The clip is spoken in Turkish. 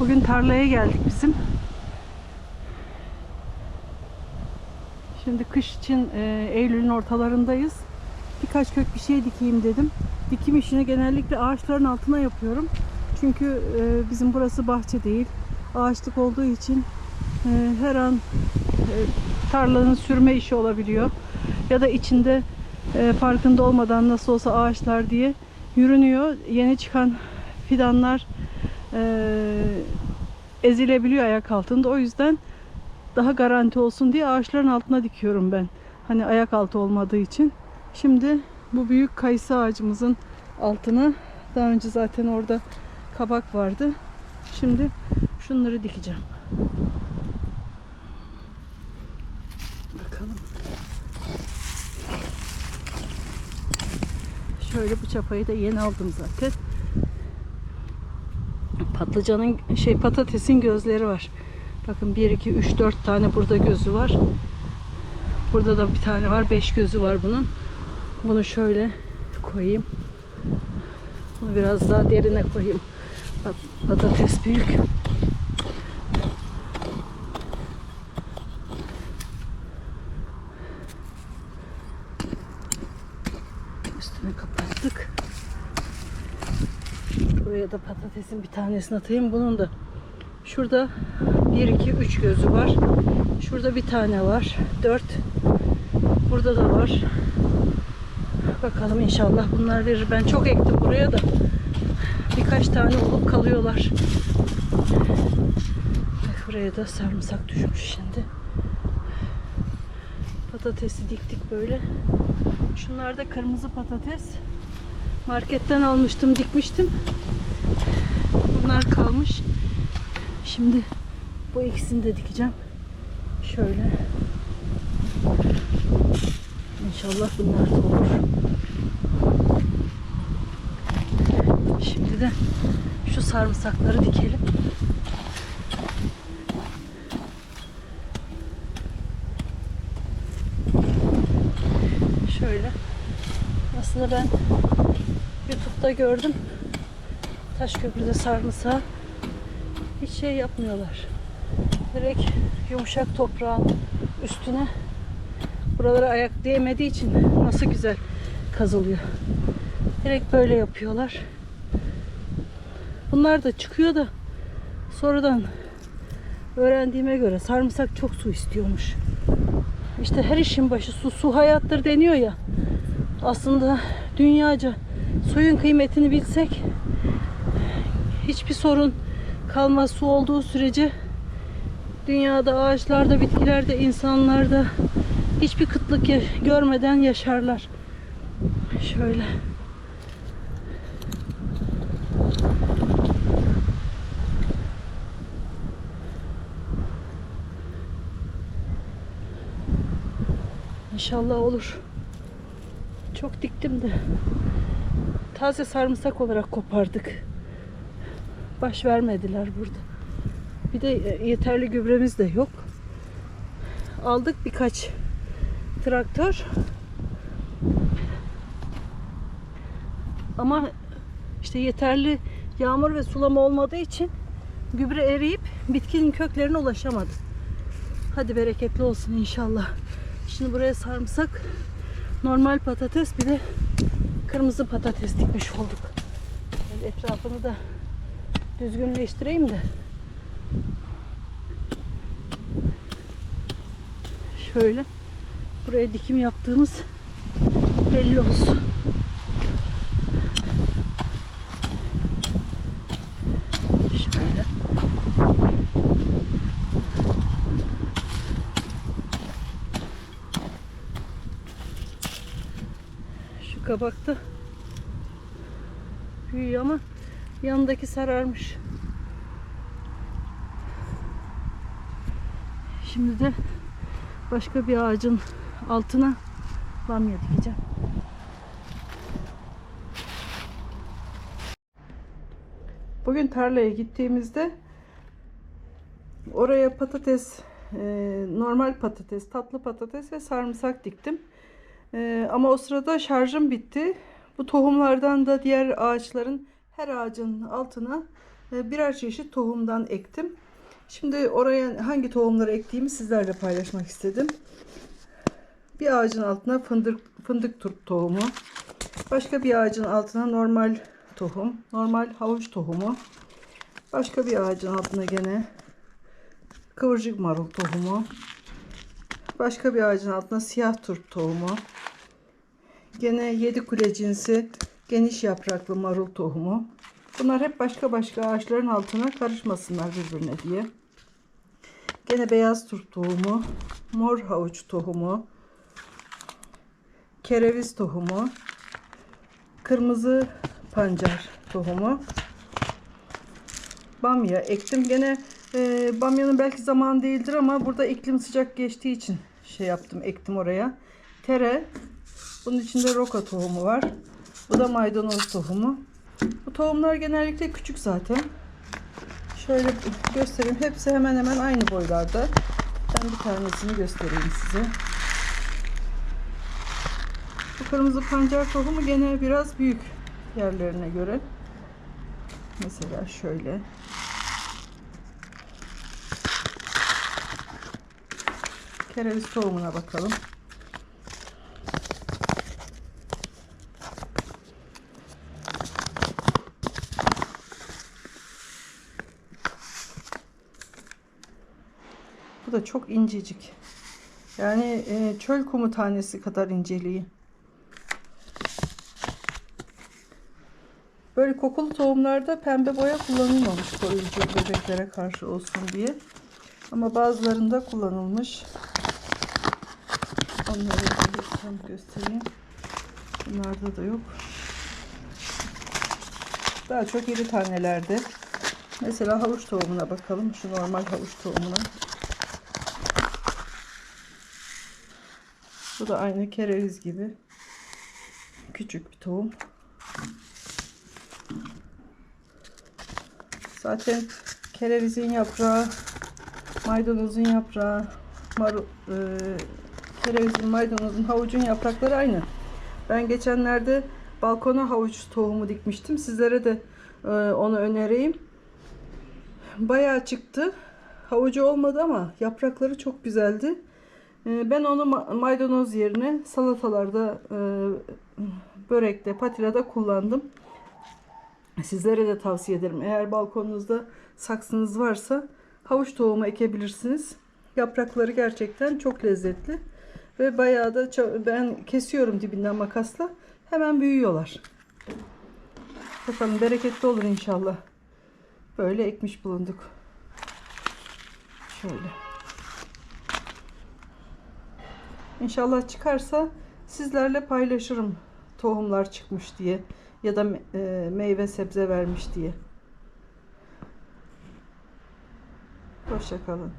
Bugün tarlaya geldik bizim. Şimdi kış için e, Eylül'ün ortalarındayız. Birkaç kök bir şey dikeyim dedim. Dikim işini genellikle ağaçların altına yapıyorum. Çünkü e, bizim burası bahçe değil. Ağaçlık olduğu için e, her an e, tarlanın sürme işi olabiliyor. Ya da içinde e, farkında olmadan nasıl olsa ağaçlar diye yürünüyor. Yeni çıkan fidanlar ezilebiliyor ayak altında. O yüzden daha garanti olsun diye ağaçların altına dikiyorum ben. Hani ayak altı olmadığı için. Şimdi bu büyük kayısı ağacımızın altına daha önce zaten orada kabak vardı. Şimdi şunları dikeceğim. Bakalım. Şöyle bu çapayı da yeni aldım zaten. Patlıcanın şey patatesin gözleri var. Bakın 1 2 3 4 tane burada gözü var. Burada da bir tane var. 5 gözü var bunun. Bunu şöyle koyayım. Bunu biraz daha derine koyayım. Pat- Patates büyük. Üstüne kapattık. Buraya da patatesin bir tanesini atayım. Bunun da şurada 1 2 3 gözü var. Şurada bir tane var. 4 Burada da var. Bakalım inşallah bunlar verir. Ben çok ektim buraya da. Birkaç tane olup kalıyorlar. Buraya da sarımsak düşmüş şimdi. Patatesi diktik böyle. Şunlar da kırmızı patates. Marketten almıştım, dikmiştim. Bunlar kalmış. Şimdi bu ikisini de dikeceğim. Şöyle. İnşallah bunlar da olur. Şimdi de şu sarımsakları dikelim. Şöyle. Aslında ben YouTube'da gördüm. Taşköprü'de sarımsağı hiç şey yapmıyorlar. Direkt yumuşak toprağın üstüne buralara ayak değmediği için nasıl güzel kazılıyor. Direkt böyle yapıyorlar. Bunlar da çıkıyor da sonradan öğrendiğime göre sarımsak çok su istiyormuş. İşte her işin başı su, su hayattır deniyor ya. Aslında dünyaca suyun kıymetini bilsek hiçbir sorun kalmaz su olduğu sürece dünyada ağaçlarda, bitkilerde, insanlarda hiçbir kıtlık görmeden yaşarlar. Şöyle. İnşallah olur. Çok diktim de taze sarımsak olarak kopardık. Baş vermediler burada. Bir de e, yeterli gübremiz de yok. Aldık birkaç traktör. Ama işte yeterli yağmur ve sulama olmadığı için gübre eriyip bitkinin köklerine ulaşamadı. Hadi bereketli olsun inşallah. Şimdi buraya sarımsak, normal patates bir de kırmızı patates dikmiş olduk. Böyle etrafını da düzgünleştireyim de. Şöyle buraya dikim yaptığımız belli olsun. Şöyle. Şu kabakta büyüyor ama yanındaki sararmış. Şimdi de başka bir ağacın altına bamya dikeceğim. Bugün tarlaya gittiğimizde oraya patates, e, normal patates, tatlı patates ve sarımsak diktim. E, ama o sırada şarjım bitti. Bu tohumlardan da diğer ağaçların her ağacın altına e, birer çeşit tohumdan ektim. Şimdi oraya hangi tohumları ektiğimi sizlerle paylaşmak istedim. Bir ağacın altına fındık fındık turp tohumu, başka bir ağacın altına normal tohum, normal havuç tohumu, başka bir ağacın altına gene kıvırcık marul tohumu, başka bir ağacın altına siyah turp tohumu, gene yedi kule cinsi geniş yapraklı marul tohumu. Bunlar hep başka başka ağaçların altına karışmasınlar birbirine diye. Gene beyaz turp tohumu, mor havuç tohumu, kereviz tohumu, kırmızı pancar tohumu, bamya ektim. Gene e, bamyanın belki zaman değildir ama burada iklim sıcak geçtiği için şey yaptım, ektim oraya. Tere, bunun içinde roka tohumu var. Bu da maydanoz tohumu. Bu tohumlar genellikle küçük zaten. Şöyle göstereyim. Hepsi hemen hemen aynı boylarda. Ben bir tanesini göstereyim size. Bu kırmızı pancar tohumu gene biraz büyük yerlerine göre. Mesela şöyle. Kereviz tohumuna bakalım. Bu da çok incecik. Yani e, çöl kumu tanesi kadar inceliği. Böyle kokulu tohumlarda pembe boya kullanılmamış koruyucu bebeklere karşı olsun diye. Ama bazılarında kullanılmış. Onları lütfen göstereyim. Bunlarda da yok. Daha çok iri tanelerde. Mesela havuç tohumuna bakalım. Şu normal havuç tohumuna. Bu da aynı kereviz gibi. Küçük bir tohum. Zaten kerevizin yaprağı, maydanozun yaprağı, maru, e, kerevizin, maydanozun, havucun yaprakları aynı. Ben geçenlerde balkona havuç tohumu dikmiştim. Sizlere de e, onu önereyim. Bayağı çıktı. Havucu olmadı ama yaprakları çok güzeldi. E, ben onu ma- maydanoz yerine salatalarda, e, börekte, patilada kullandım. Sizlere de tavsiye ederim. Eğer balkonunuzda saksınız varsa havuç tohumu ekebilirsiniz. Yaprakları gerçekten çok lezzetli. Ve bayağı da ben kesiyorum dibinden makasla. Hemen büyüyorlar. Bakalım bereketli olur inşallah. Böyle ekmiş bulunduk. Şöyle. İnşallah çıkarsa sizlerle paylaşırım tohumlar çıkmış diye ya da e, meyve sebze vermiş diye. Hoşçakalın.